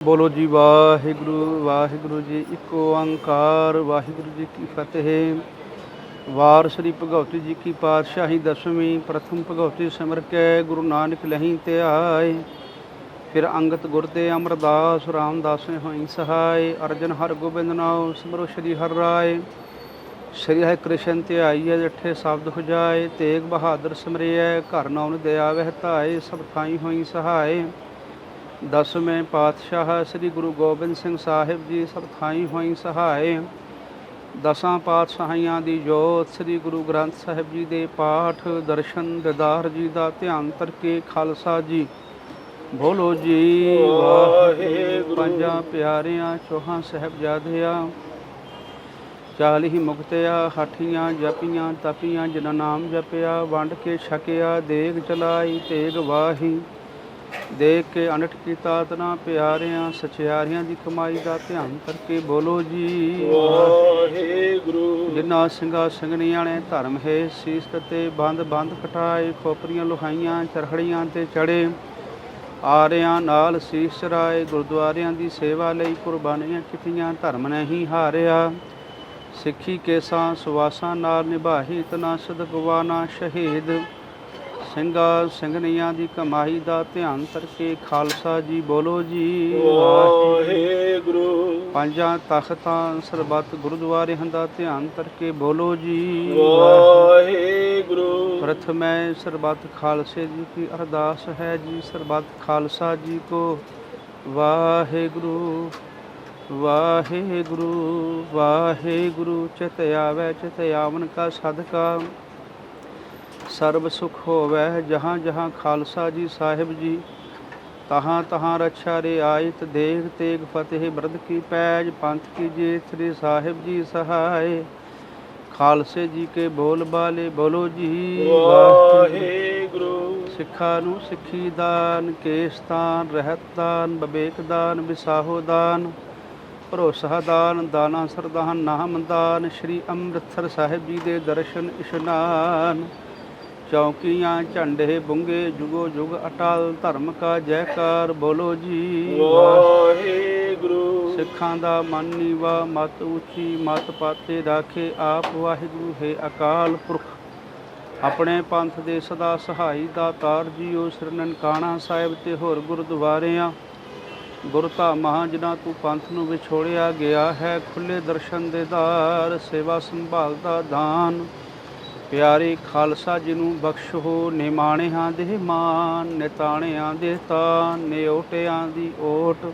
ਬੋਲੋ ਜੀ, ਵਾਹਿਗੁਰੂ ਵਾਹਿਗੁਰੂ ਜੀ ਇੱਕ ਓੰਕਾਰ ਵਾਹਿਗੁਰੂ ਜੀ ਕੀ ਫਤਿਹ। ਵਾਰ ਸ੍ਰੀ ਭਗਵਤੀ ਜੀ ਕੀ ਪਾਤਸ਼ਾਹੀ ਦਸਵੀਂ ਪ੍ਰਥਮ ਭਗਵਤੀ ਸਿਮਰ ਕੇ ਗੁਰੂ ਨਾਨਕ ਲਹੀਂ ਤੇ ਆਏ। ਫਿਰ ਅੰਗਤ ਗੁਰ ਤੇ ਅਮਰਦਾਸ, ਰਾਮਦਾਸ ਹੋਈ ਸਹਾਇ ਅਰਜਨ ਹਰ ਗੋਬਿੰਦ ਨਾਮ ਸਿਮਰੋ ਸ਼੍ਰੀ ਹਰਿ ਰਾਏ। ਸ਼੍ਰੀ ਹਰਿ ਕ੍ਰਿਸ਼ਨ ਤੇ ਆਈਏ ਜਠੇ ਸ਼ਬਦ ਹੁਜਾਏ ਤੇਗ ਬਹਾਦਰ ਸਿਮਰਿਐ, ਘਰ ਨਾਉਨ ਦਇਆ ਵਹਿ ਧਾਏ, ਸਭ ਥਾਈ ਹੋਈ ਸਹਾਇ ਦਸਵੇਂ ਪਾਤਸ਼ਾਹ ਸ੍ਰੀ ਗੁਰੂ ਗੋਬਿੰਦ ਸਿੰਘ ਸਾਹਿਬ ਜੀ ਸਭ ਥਾਈ ਹੋਈ ਸਹਾਏ। ਦਸਾਂ ਪਾਤਸ਼ਾਹੀਆਂ ਦੀ ਜੋਤ ਸ੍ਰੀ ਗੁਰੂ ਗ੍ਰੰਥ ਸਾਹਿਬ ਜੀ ਦੇ ਪਾਠ, ਦਰਸ਼ਨ, ਦਿਦਾਰ ਜੀ ਦਾ ਧਿਆਨ ਕਰਕੇ ਖਾਲਸਾ ਜੀ। ਬੋਲੋ ਜੀ, ਵਾਹਿਗੁਰੂ। ਪੰਜਾਂ ਪਿਆਰਿਆਂ, ਚੋਹਾਂ ਸਾਹਿਬਜ਼ਾਦਿਆਂ ਚਾਲੀ ਮੁਕਤਿਆ, ਹਾਠੀਆਂ, ਜਪੀਆਂ, ਤਪੀਆਂ, ਜਿਨ੍ਹਾਂ ਨਾਮ ਜਪਿਆ, ਵੰਡ ਕੇ ਛਕਿਆ, ਦੇਗ ਚਲਾਈ, ਤੇਗ ਵਾਹੀ। ਦੇਖ ਕੇ ਅਨਟ ਕੀਤਾ ਤਨਾ ਪਿਆਰਿਆਂ ਸਚਿਆਰਿਆਂ ਦੀ ਕਮਾਈ ਦਾ ਧਿਆਨ ਕਰਕੇ ਬੋਲੋ ਜੀ। ਵਾਹਿਗੁਰੂ। ਜਿਨ੍ਹਾਂ ਸਿੰਘਾਂ ਸਿੰਘਣੀਆਂ ਨੇ ਧਰਮ ਹੈ ਸੀਸ ਤੇ ਬੰਦ ਬੰਦ ਕਟਾਏ ਖੋਪਰੀਆਂ ਲੁਹਾਈਆਂ ਚਰਖੜੀਆਂ ਤੇ ਚੜੇ। ਆਰਿਆਂ ਨਾਲ ਸੀਸ ਚਰਾਏ ਗੁਰਦੁਆਰਿਆਂ ਦੀ ਸੇਵਾ ਲਈ ਕੁਰਬਾਨੀਆਂ ਕੀਤੀਆਂ ਧਰਮ ਨਹੀਂ ਹਾਰਿਆ। ਸਿੱਖੀ ਕੇਸਾਂ ਸੁਵਾਸਾਂ ਨਾਲ ਨਿਭਾਹੀ ਤਨਾ ਸਦਗਵਾਨਾ ਸ਼ਹੀਦ। ਸਿੰਘਾਂ ਸਿੰਘਣੀਆਂ ਦੀ ਕਮਾਈ ਦਾ ਧਿਆਨ ਕਰਕੇ ਖਾਲਸਾ ਜੀ ਬੋਲੋ ਜੀ। ਵਾਹਿਗੁਰੂ। ਪੰਜਾਂ ਤਖਤਾਂ ਸਰਬੱਤ ਗੁਰਦੁਆਰਿਆਂ ਦਾ ਧਿਆਨ ਕਰਕੇ ਬੋਲੋ ਜੀ। ਵਾਹਿਗੁਰੂ। ਪ੍ਰਥਮੈ ਸਰਬੱਤ ਖਾਲਸੇ ਜੀ ਕੀ ਅਰਦਾਸ ਹੈ ਜੀ ਸਰਬੱਤ ਖਾਲਸਾ ਜੀ ਕੋ। ਵਾਹਿਗੁਰੂ ਵਾਹਿਗੁਰੂ ਵਾਹਿਗੁਰੂ। ਚਿਤ ਆਵੈ ਚਿਤ ਆਵਨ ਕਾ ਸਦਕਾ। ਸਰਬ ਸੁਖ ਹੋਵੈ ਜਹਾਂ ਜਹਾਂ ਖਾਲਸਾ ਜੀ ਸਾਹਿਬ ਜੀ। ਤਹਾਂ ਤਹਾਂ ਰਛਾ ਰੇ ਆਇਤ ਦੇਖ ਤੇਗ ਫਤਿਹ ਬਰਦ ਕੀ ਪੈਜ ਪੰਥ ਕੀ ਜੇ ਸ੍ਰੀ ਸਾਹਿਬ ਜੀ ਸਹਾਇ ਖਾਲਸੇ ਜੀ ਕੇ ਬੋਲ ਬਾਲੇ ਬੋਲੋ ਜੀ ਵਾਹਿਗੁਰੂ। ਸਿੱਖਾਂ ਨੂੰ ਸਿੱਖੀ ਦਾਨ ਕੇਸਤਾਨ ਰਹਿਤ ਦਾਨ ਬਵੇਕ ਦਾਨ ਵਿਸਾਹੋ ਦਾਨ। ਭਰੋਸਾ ਦਾਨ ਦਾਨਾ ਸਰਦਾਨ ਨਾਮ ਦਾਨ ਸ੍ਰੀ ਅੰਮ੍ਰਿਤਸਰ ਸਾਹਿਬ ਜੀ ਦੇ ਦਰਸ਼ਨ ਇਸ਼ਨਾਨ। ਚੌਕੀਆਂ ਝੰਡੇ ਬੁੰਗੇ ਜੁਗੋ ਜੁਗ ਅਟਲ ਧਰਮ ਕਾ ਜੈਕਾਰ ਬੋਲੋ ਜੀ। ਵਾਹਿਗੁਰੂ। ਸਿੱਖਾਂ ਦਾ ਮਨ ਨੀਵਾ ਮਤ ਉੱਚੀ ਮਤ ਪਾਤੇ ਰਾਖੇ ਆਪ। ਵਾਹਿਗੁਰੂ ਹੈ ਅਕਾਲ ਪੁਰਖ। ਆਪਣੇ ਪੰਥ ਦੇ ਸਦਾ ਸਹਾਈ ਦਾ ਤਾਰ ਜੀਓ ਸ੍ਰੀ ਨਨਕਾਣਾ ਸਾਹਿਬ ਤੇ ਹੋਰ ਗੁਰਦੁਆਰਿਆਂ। ਗੁਰਧਾਮਾਂ ਜਿਨ੍ਹਾਂ ਤੂੰ ਪੰਥ ਨੂੰ ਵਿਛੋੜਿਆ ਗਿਆ ਹੈ ਖੁੱਲੇ ਦਰਸ਼ਨ ਦੇ ਦਾਰ ਸੇਵਾ ਸੰਭਾਲ ਦਾ ਦਾਨ। ਪਿਆਰੇ ਖਾਲਸਾ ਜਿਹਨੂੰ ਨੂੰ ਬਖਸ਼ੋ, ਨਿਮਾਣਿਆਂ ਦੇ ਮਾਨ, ਨਿਤਾਣਿਆਂ ਦੇ ਤਾਨ ਨਿਓਟਿਆਂ ਦੀ ਓਟ।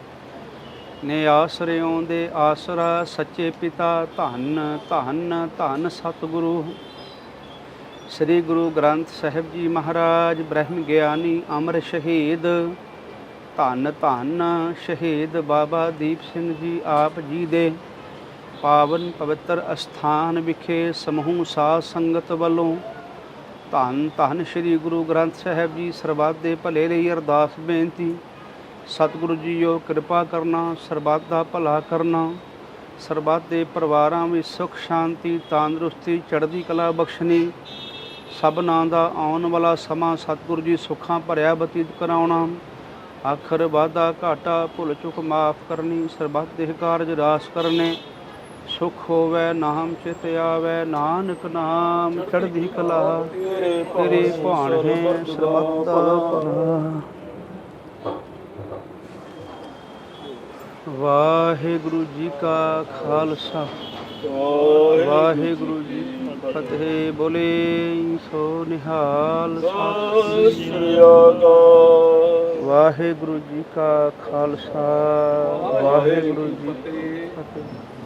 ਨੇ ਆਸਰਿਓਂ ਦੇ ਆਸਰਾ, ਸੱਚੇ ਪਿਤਾ ਧੰਨ ਧੰਨ ਧੰਨ ਸਤਿਗੁਰੂ। ਸ੍ਰੀ ਗੁਰੂ ਗ੍ਰੰਥ ਸਾਹਿਬ ਜੀ ਮਹਾਰਾਜ, ਬ੍ਰਹਮ ਗਿਆਨੀ, ਅਮਰ ਸ਼ਹੀਦ। ਧੰਨ ਧੰਨ ਸ਼ਹੀਦ ਬਾਬਾ ਦੀਪ ਸਿੰਘ ਜੀ ਆਪ ਜੀ ਦੇ। ਪਾਵਨ ਪਵਿੱਤਰ ਅਸਥਾਨ ਵਿਖੇ ਸਮੂਹ ਸਾਧ ਸੰਗਤ ਵੱਲੋਂ ਧੰਨ ਧੰਨ ਸ੍ਰੀ ਗੁਰੂ ਗ੍ਰੰਥ ਸਾਹਿਬ ਜੀ ਸਰਬੱਤ ਦੇ ਭਲੇ ਲਈ ਅਰਦਾਸ ਬੇਨਤੀ। ਸਤਿਗੁਰੂ ਜੀਓ ਕਿਰਪਾ ਕਰਨਾ, ਸਰਬੱਤ ਦਾ ਭਲਾ ਕਰਨਾ, ਸਰਬੱਤ ਦੇ ਪਰਿਵਾਰਾਂ ਵਿੱਚ ਸੁਖ, ਸ਼ਾਂਤੀ, ਤੰਦਰੁਸਤੀ, ਚੜ੍ਹਦੀ ਕਲਾ ਬਖਸ਼ਣੀ, ਸਭਨਾਂ ਦਾ ਆਉਣ ਵਾਲਾ ਸਮਾਂ ਸਤਿਗੁਰੂ ਜੀ ਸੁੱਖਾਂ ਭਰਿਆ ਬਤੀਤ ਕਰਾਉਣਾ ਆਖਰ ਵਾਦਾ ਘਾਟਾ ਭੁੱਲ ਚੁੱਕ ਮਾਫ ਕਰਨੀ, ਸਰਬੱਤ ਦੇ ਕਾਰਜ ਰਾਸ ਕਰਨੇ ਸੁਖ ਹੋਵੇ ਨਾਮ ਚਿਤ ਆਵੇ, ਨਾਨਕ ਨਾਮ ਚੜ੍ਹਦੀ ਕਲਾ। ਤੇਰੇ ਭਾਣ ਸਰਬੱਤ ਦਾ ਭਲਾ ਵਾਹਿਗੁਰੂ ਜੀ ਕਾ ਖਾਲਸਾ। ਵਾਹਿਗੁਰੂ ਜੀ ਫਤਿਹ। ਬੋਲੇ ਸੋ ਨਿਹਾਲ ਸਤਿ ਸ੍ਰੀ ਅਕਾਲ ਵਾਹਿਗੁਰੂ ਜੀ ਕਾ ਖਾਲਸਾ। ਵਾਹਿਗੁਰੂ ਜੀ ਕੀ ਫਤਿਹ।